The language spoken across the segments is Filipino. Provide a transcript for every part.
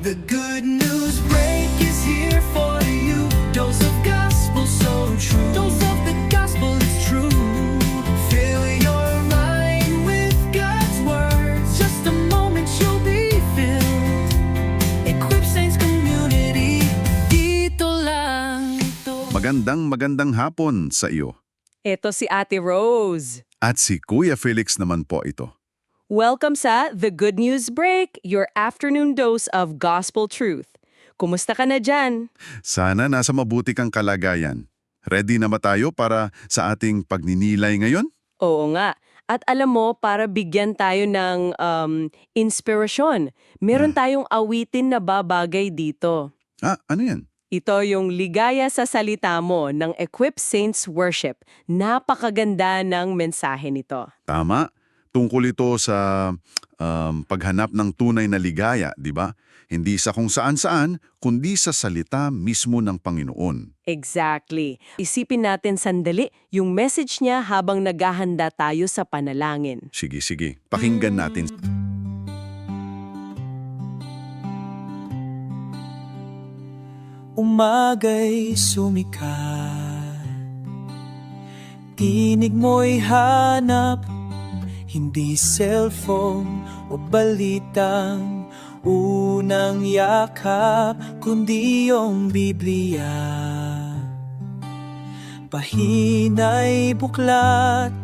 The good news break is here for you. Dose of gospel so true. Dose of the gospel is true. Fill your mind with God's words. Just a moment you'll be filled. Equip Saints Community. Dito lang ito. Magandang magandang hapon sa iyo. Ito si Ate Rose. At si Kuya Felix naman po ito. Welcome sa The Good News Break, your afternoon dose of gospel truth. Kumusta ka na dyan? Sana nasa mabuti kang kalagayan. Ready na ba tayo para sa ating pagninilay ngayon? Oo nga. At alam mo, para bigyan tayo ng um, inspirasyon, meron tayong awitin na babagay dito. Ah, ano yan? Ito yung Ligaya sa Salita Mo ng Equip Saints Worship. Napakaganda ng mensahe nito. Tama. Tungkol ito sa um, paghanap ng tunay na ligaya, di ba? Hindi sa kung saan-saan, kundi sa salita mismo ng Panginoon. Exactly. Isipin natin sandali yung message niya habang naghahanda tayo sa panalangin. Sige, sige. Pakinggan natin. Umaga'y sumikat Tinig mo'y hanap Hindi cellphone o balitang Unang yakap Kundi yung Biblia Pahina'y buklat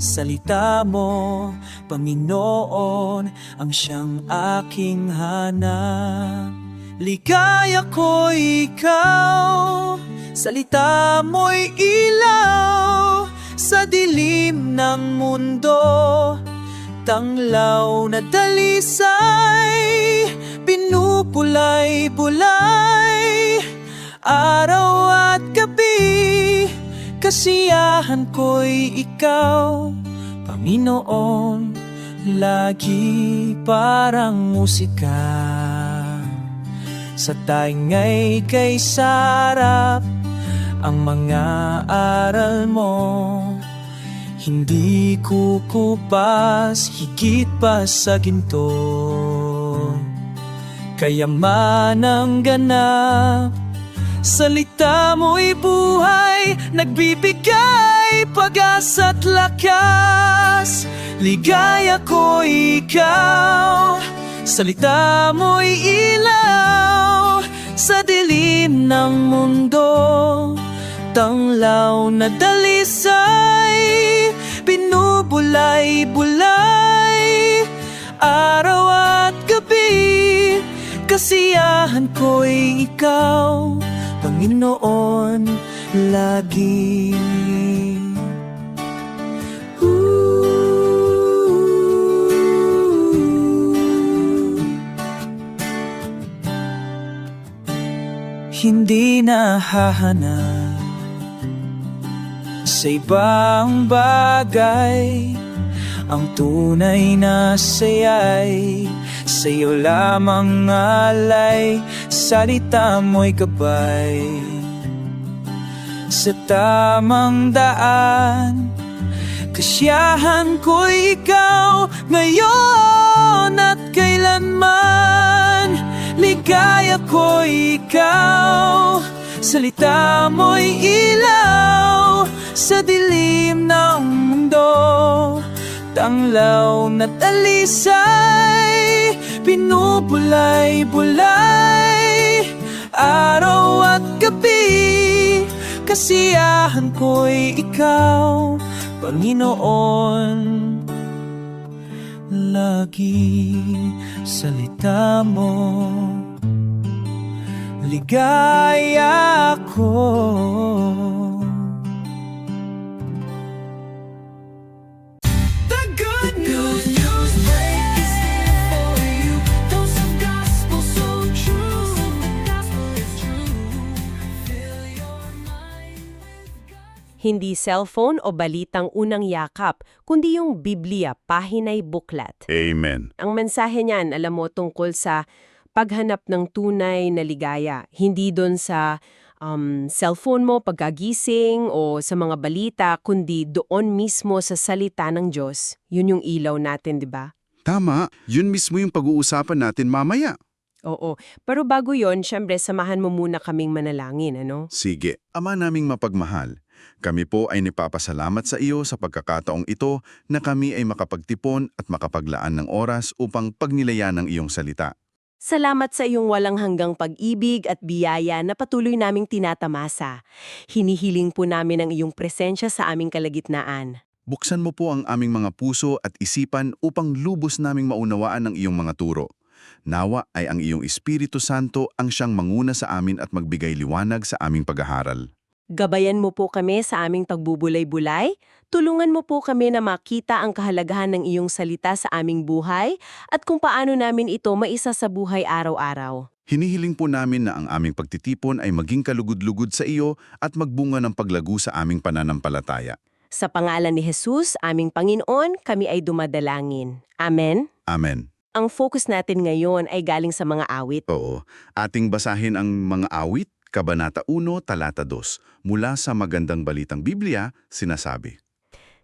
Salita mo, Panginoon, ang siyang aking hanap. Ligaya ko ikaw, salita mo'y ilaw sa dilim ng mundo. Tanglaw na dalisay, pinupulay-bulay, araw at gabi, kasiyahan ko'y ikaw, Panginoon, lagi parang musika. Sa taingay kay sarap ang mga aral mo. Hindi kukupas higit pa sa ginto. Kayaman ang ganap Salita mo'y buhay Nagbibigay pag-asa't lakas. Ligaya ko ikaw Salita mo'y ilaw Sa dilim ng mundo Tanglaw na dalisay Binubulay-bulay. Araw at gabi Kasiyahan ko'y ikaw. Panginoon lagi. Hindi na hahanap Sa ibang bagay Ang tunay na sayay Sa'yo lamang alay Salita mo'y gabay. Sa tamang daan Kasiyahan ko'y ikaw Ngayon at kailanman. Ligaya ko'y ikaw Salita mo'y ilaw Sa dilim ng mundo. Tanglaw na dalisay Pinupulay-bulay Araw at gabi Kasiyahan ko'y ikaw Panginoon. Lagi salita mo Ligaya ko Hindi cellphone o balitang unang yakap, kundi yung Biblia, pahinay buklat. Amen. Ang mensahe niyan, alam mo, tungkol sa paghanap ng tunay na ligaya. Hindi doon sa um, cellphone mo, pagkagising o sa mga balita, kundi doon mismo sa salita ng Diyos. Yun yung ilaw natin, di ba? Tama, yun mismo yung pag-uusapan natin mamaya. Oo. Pero bago yon, syempre, samahan mo muna kaming manalangin, ano? Sige, Ama naming mapagmahal, kami po ay nipapasalamat sa iyo sa pagkakataong ito na kami ay makapagtipon at makapaglaan ng oras upang pagnilayan ng iyong salita. Salamat sa iyong walang hanggang pag-ibig at biyaya na patuloy naming tinatamasa. Hinihiling po namin ang iyong presensya sa aming kalagitnaan. Buksan mo po ang aming mga puso at isipan upang lubos naming maunawaan ang iyong mga turo. Nawa ay ang iyong Espiritu Santo ang siyang manguna sa amin at magbigay liwanag sa aming paghaharal. Gabayan mo po kami sa aming pagbubulay-bulay. Tulungan mo po kami na makita ang kahalagahan ng iyong salita sa aming buhay at kung paano namin ito maisa sa buhay araw-araw. Hinihiling po namin na ang aming pagtitipon ay maging kalugod-lugod sa iyo at magbunga ng paglago sa aming pananampalataya. Sa pangalan ni Jesus, aming Panginoon, kami ay dumadalangin. Amen? Amen. Ang focus natin ngayon ay galing sa mga awit. Oo. Ating basahin ang mga awit, Kabanata 1, Talata 2. Mula sa Magandang Balitang Biblia, sinasabi.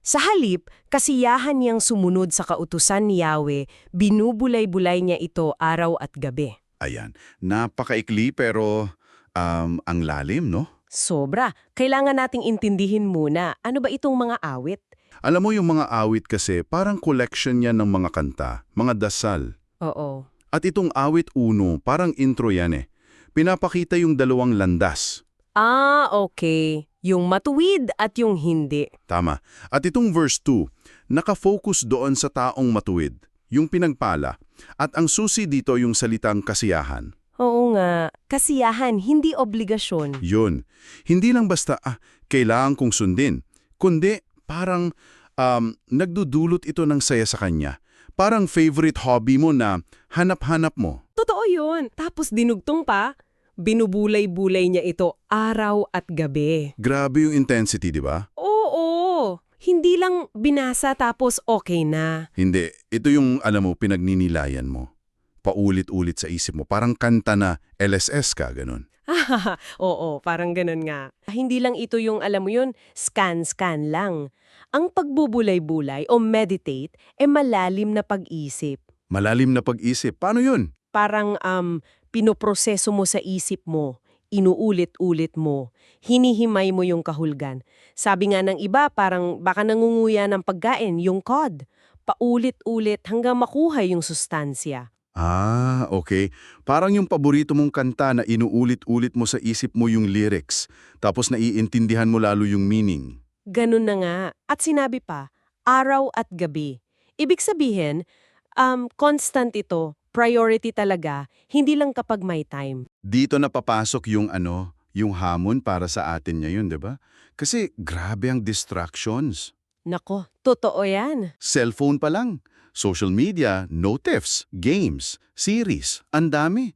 Sa halip, kasiyahan niyang sumunod sa kautusan ni Yahweh, binubulay-bulay niya ito araw at gabi. Ayan. Napakaikli pero um, ang lalim, no? Sobra. Kailangan nating intindihin muna, ano ba itong mga awit? Alam mo yung mga awit kasi parang collection yan ng mga kanta, mga dasal. Oo. At itong awit uno, parang intro yan eh. Pinapakita yung dalawang landas. Ah, okay. Yung matuwid at yung hindi. Tama. At itong verse 2, nakafocus doon sa taong matuwid, yung pinagpala. At ang susi dito yung salitang kasiyahan. Oo nga. Kasiyahan, hindi obligasyon. Yun. Hindi lang basta, ah, kailangan kong sundin. Kundi, parang um, nagdudulot ito ng saya sa kanya. Parang favorite hobby mo na hanap-hanap mo. Totoo yun. Tapos dinugtong pa, binubulay-bulay niya ito araw at gabi. Grabe yung intensity, di ba? Oo. Hindi lang binasa tapos okay na. Hindi. Ito yung, alam mo, pinagninilayan mo. Paulit-ulit sa isip mo. Parang kanta na LSS ka, ganun. Oo, parang ganun nga. Hindi lang ito yung, alam mo yun, scan-scan lang. Ang pagbubulay-bulay o meditate ay malalim na pag-isip. Malalim na pag-isip. Paano yun? Parang um, pinoproseso mo sa isip mo, inuulit-ulit mo, hinihimay mo yung kahulgan. Sabi nga ng iba, parang baka nangunguya ng pagkain, yung cod. Paulit-ulit hanggang makuha yung sustansya. Ah, okay. Parang yung paborito mong kanta na inuulit-ulit mo sa isip mo yung lyrics, tapos naiintindihan mo lalo yung meaning. Ganun na nga. At sinabi pa, araw at gabi. Ibig sabihin, um, constant ito, priority talaga, hindi lang kapag may time. Dito na papasok yung ano, yung hamon para sa atin ngayon, 'di ba? Kasi grabe ang distractions. Nako, totoo yan. Cellphone pa lang, social media, notifs, games, series, ang dami.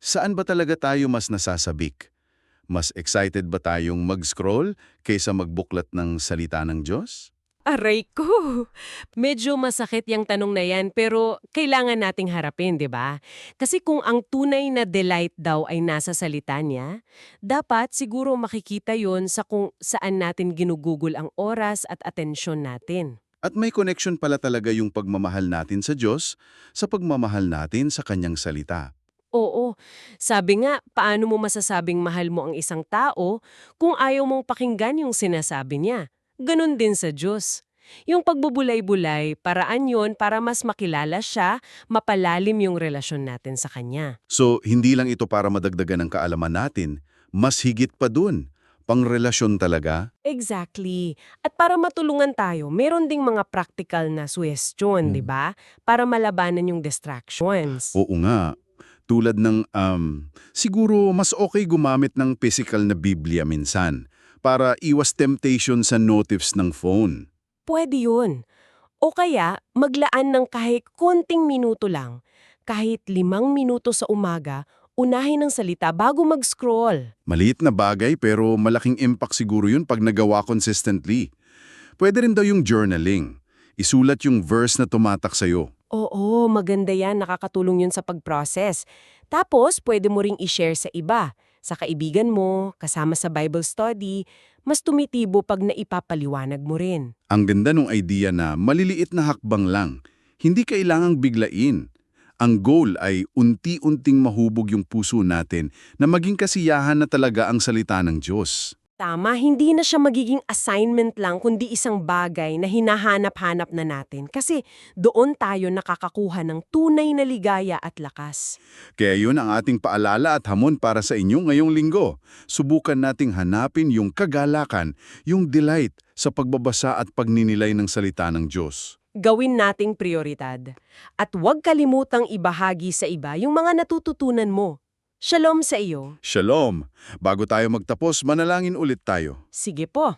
Saan ba talaga tayo mas nasasabik? Mas excited ba tayong mag-scroll kaysa magbuklat ng salita ng Diyos? Aray ko! Medyo masakit yung tanong na yan pero kailangan nating harapin, di ba? Kasi kung ang tunay na delight daw ay nasa salita niya, dapat siguro makikita yon sa kung saan natin ginugugol ang oras at atensyon natin. At may connection pala talaga yung pagmamahal natin sa Diyos sa pagmamahal natin sa Kanyang salita. Oo. Sabi nga, paano mo masasabing mahal mo ang isang tao kung ayaw mong pakinggan yung sinasabi niya? Ganon din sa Diyos. Yung pagbubulay-bulay, paraan yon para mas makilala siya, mapalalim yung relasyon natin sa Kanya. So, hindi lang ito para madagdagan ang kaalaman natin, mas higit pa dun. Pangrelasyon talaga, Exactly. At para matulungan tayo, meron ding mga practical na suggestion, Hmm. di ba? Para malabanan yung distractions. Oo nga. Tulad ng, um, siguro mas okay gumamit ng physical na Biblia minsan para iwas temptation sa notifs ng phone. Pwede yun. O kaya, maglaan ng kahit konting minuto lang, kahit limang minuto sa umaga, unahin ng salita bago mag-scroll. Maliit na bagay pero malaking impact siguro yun pag nagawa consistently. Pwede rin daw yung journaling. Isulat yung verse na tumatak sa'yo. Oo, maganda yan. Nakakatulong yun sa pag-process. Tapos, pwede mo ring i-share sa iba. Sa kaibigan mo, kasama sa Bible study, mas tumitibo pag naipapaliwanag mo rin. Ang ganda ng idea na maliliit na hakbang lang. Hindi kailangang biglain. Ang goal ay unti-unting mahubog yung puso natin na maging kasiyahan na talaga ang salita ng Diyos. Tama, hindi na siya magiging assignment lang kundi isang bagay na hinahanap-hanap na natin kasi doon tayo nakakakuha ng tunay na ligaya at lakas. Kaya yun ang ating paalala at hamon para sa inyo ngayong linggo. Subukan nating hanapin yung kagalakan, yung delight sa pagbabasa at pagninilay ng salita ng Diyos. Gawin nating prioridad. At huwag kalimutang ibahagi sa iba yung mga natututunan mo. Shalom sa iyo. Shalom! Bago tayo magtapos, manalangin ulit tayo. Sige po.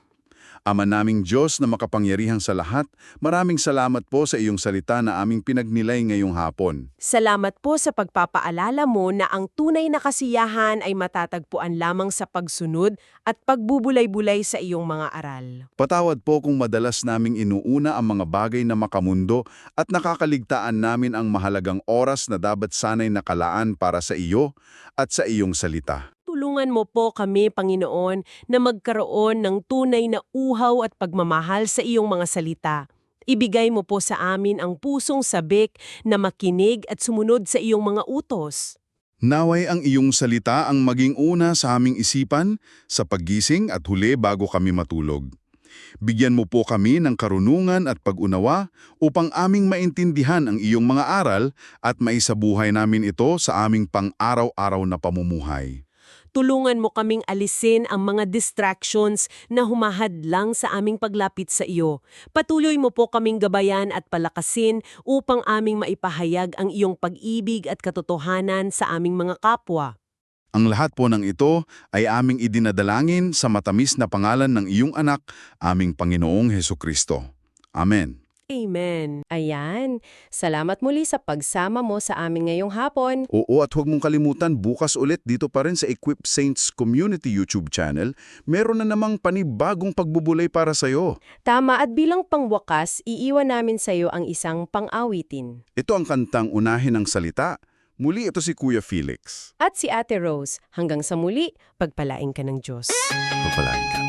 Ama naming Diyos na makapangyarihang sa lahat, maraming salamat po sa iyong salita na aming pinagnilay ngayong hapon. Salamat po sa pagpapaalala mo na ang tunay na kasiyahan ay matatagpuan lamang sa pagsunod at pagbubulay-bulay sa iyong mga aral. Patawad po kung madalas naming inuuna ang mga bagay na makamundo at nakakaligtaan namin ang mahalagang oras na dapat sanay nakalaan para sa iyo at sa iyong salita. Tulungan mo po kami, Panginoon, na magkaroon ng tunay na uhaw at pagmamahal sa iyong mga salita. Ibigay mo po sa amin ang pusong sabik na makinig at sumunod sa iyong mga utos. Naway ang iyong salita ang maging una sa aming isipan, sa paggising at huli bago kami matulog. Bigyan mo po kami ng karunungan at pag-unawa upang aming maintindihan ang iyong mga aral at maisabuhay namin ito sa aming pang-araw-araw na pamumuhay. Tulungan mo kaming alisin ang mga distractions na humahadlang sa aming paglapit sa iyo. Patuloy mo po kaming gabayan at palakasin upang aming maipahayag ang iyong pag-ibig at katotohanan sa aming mga kapwa. Ang lahat po ng ito ay aming idinadalangin sa matamis na pangalan ng iyong anak, aming Panginoong Heso Kristo. Amen. Amen. Ayan. Salamat muli sa pagsama mo sa amin ngayong hapon. Oo at huwag mong kalimutan bukas ulit dito pa rin sa Equip Saints Community YouTube channel, meron na namang panibagong pagbubulay para sa'yo. Tama at bilang pangwakas, iiwan namin sa iyo ang isang pang-awitin. Ito ang kantang Unahin ang Salita. Muli ito si Kuya Felix. At si Ate Rose, hanggang sa muli, pagpalain ka ng Diyos. Pagpalain ka.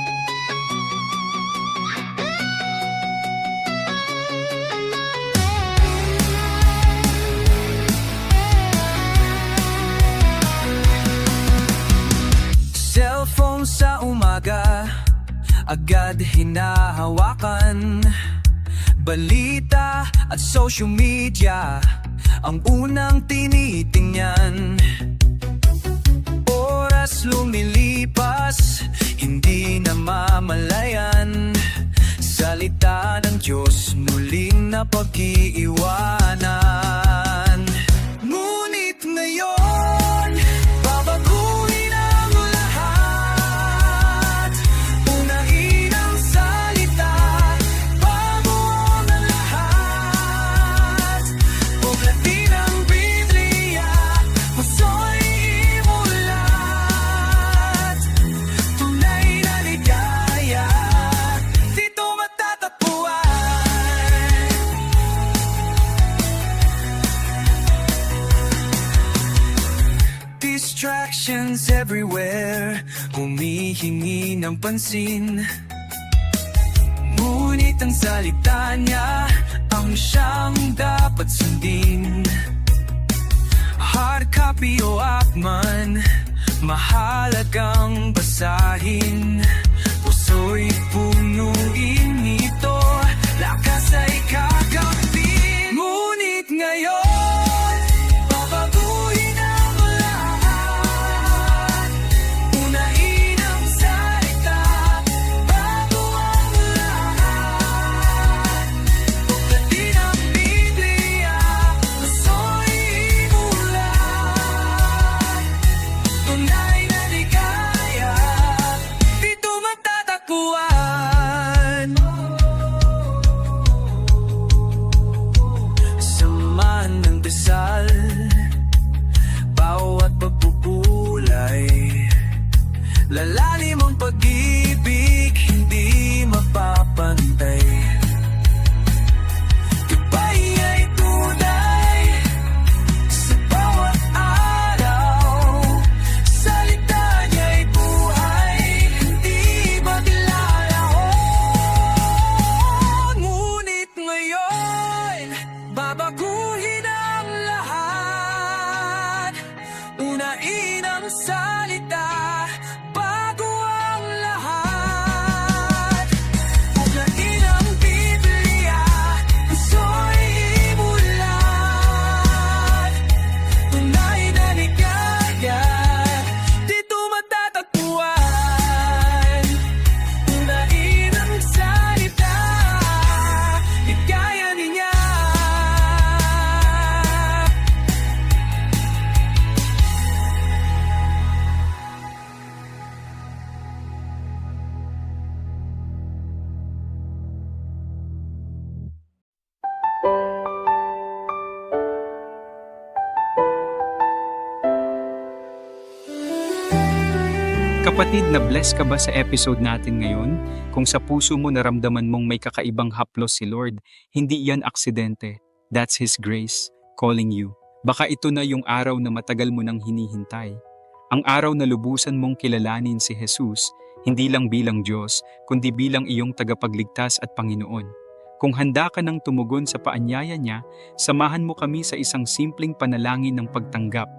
Agad hinahawakan Balita at social media Ang unang tinitingnan. Oras lumilipas Hindi na mamalayan. Salita ng Diyos Muling napag-iiwanan ng pansin. Ngunit ang salita niya Ang siyang dapat sundin. Hard copy o akman Mahalagang basahin. Puso'y punuin nito Lakas ay kagampin Kapatid, na-bless ka ba sa episode natin ngayon? Kung sa puso mo naramdaman mong may kakaibang haplos si Lord, hindi yan aksidente. That's His grace calling you. Baka ito na yung araw na matagal mo nang hinihintay. Ang araw na lubusan mong kilalanin si Jesus, hindi lang bilang Diyos, kundi bilang iyong tagapagligtas at Panginoon. Kung handa ka nang tumugon sa paanyaya niya, samahan mo kami sa isang simpleng panalangin ng pagtanggap.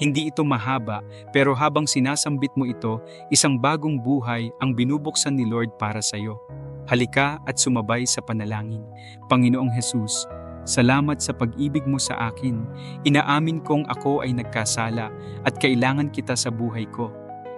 Hindi ito mahaba, pero habang sinasambit mo ito, isang bagong buhay ang binubuksan ni Lord para sa iyo. Halika at sumabay sa panalangin. Panginoong Jesus, salamat sa pag-ibig mo sa akin. Inaamin kong ako ay nagkasala at kailangan kita sa buhay ko.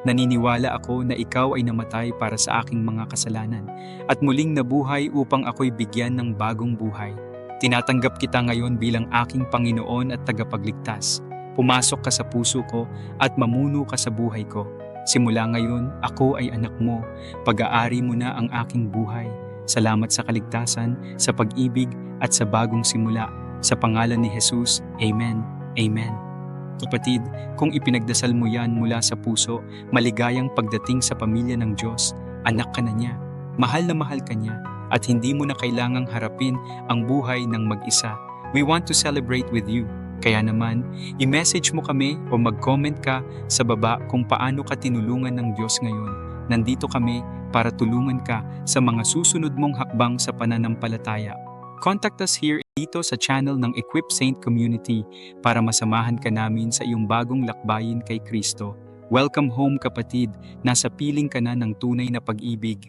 Naniniwala ako na ikaw ay namatay para sa aking mga kasalanan at muling nabuhay upang ako'y bigyan ng bagong buhay. Tinatanggap kita ngayon bilang aking Panginoon at tagapagligtas. Pumasok ka sa puso ko at mamuno ka sa buhay ko. Simula ngayon, ako ay anak mo. Pag-aari mo na ang aking buhay. Salamat sa kaligtasan, sa pag-ibig at sa bagong simula. Sa pangalan ni Jesus, Amen. Amen. Kapatid, kung ipinagdasal mo yan mula sa puso, maligayang pagdating sa pamilya ng Diyos, anak ka na niya, mahal na mahal ka niya, at hindi mo na kailangang harapin ang buhay ng mag-isa. We want to celebrate with you. Kaya naman, i-message mo kami o mag-comment ka sa baba kung paano ka tinulungan ng Diyos ngayon. Nandito kami para tulungan ka sa mga susunod mong hakbang sa pananampalataya. Contact us here dito sa channel ng Equip Saint Community para masamahan ka namin sa iyong bagong lakbayin kay Kristo. Welcome home kapatid, nasa piling ka na ng tunay na pag-ibig.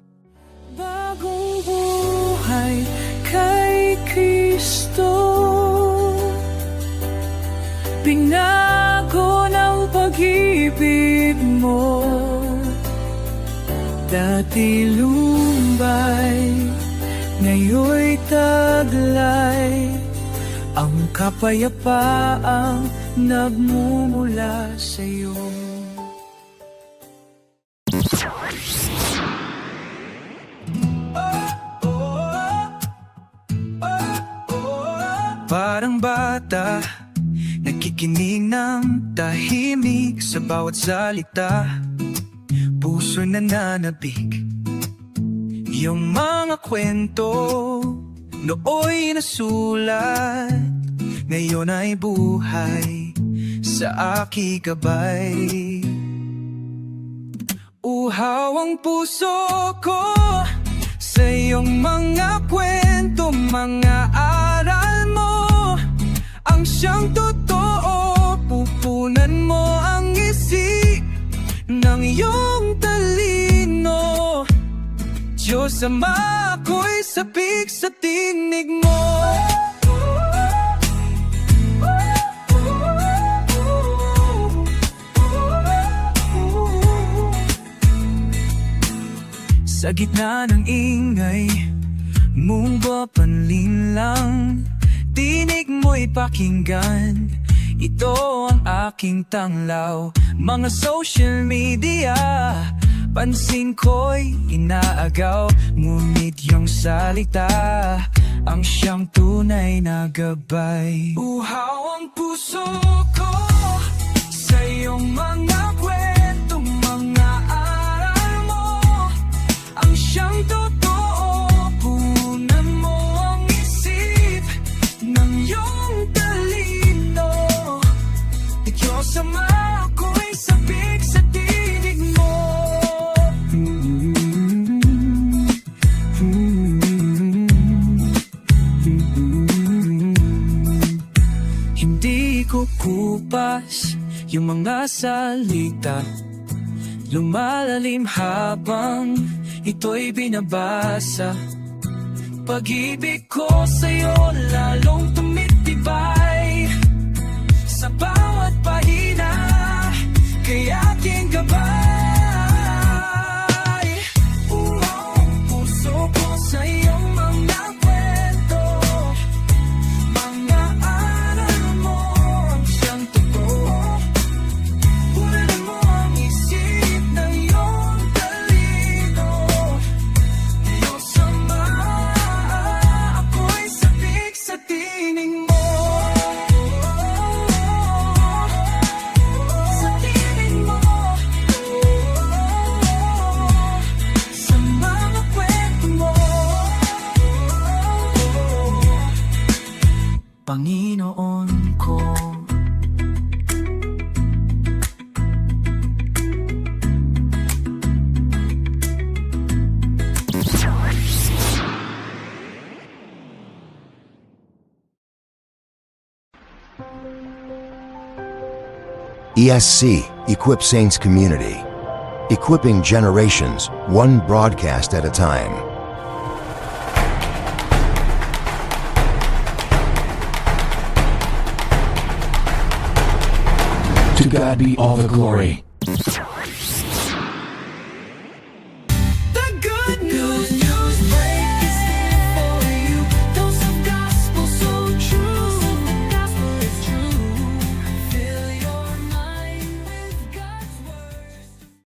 Bagong buhay kay Kristo Binago ng pag-ibig mo. Dati lumbay Ngayon'y taglay. Ang kapayapaang nagmumula sa'yo ng tahimik sa bawat salita. Puso nananabik Yung mga kwento Nooy nasulat. Ngayon ay buhay Sa aking gabay. Uhaw ang puso ko Sa iyong mga kwento Mga aral mo. Ang siyang totoo Pupunan mo ang isip Ng iyong talino. Diyos Ama ko'y sabik sa tinig mo. Sa gitna ng ingay Mong papanlin lang Tinig mo'y pakinggan Ito ang aking tanglaw. Mga social media Pansin ko'y inaagaw. Ngunit yung salita Ang siyang tunay na gabay. Uhaw ang puso ko Sa iyong mga kwento Mga aral mo. Ang siyang totoo yung mga salita Lumalalim habang ito'y binabasa. Pag-ibig ko sa'yo lalong tumitibay. Sa bawat pahina Kay aking gabay ESC, Equip Saints Community. Equipping generations, one broadcast at a time. To God be all the glory.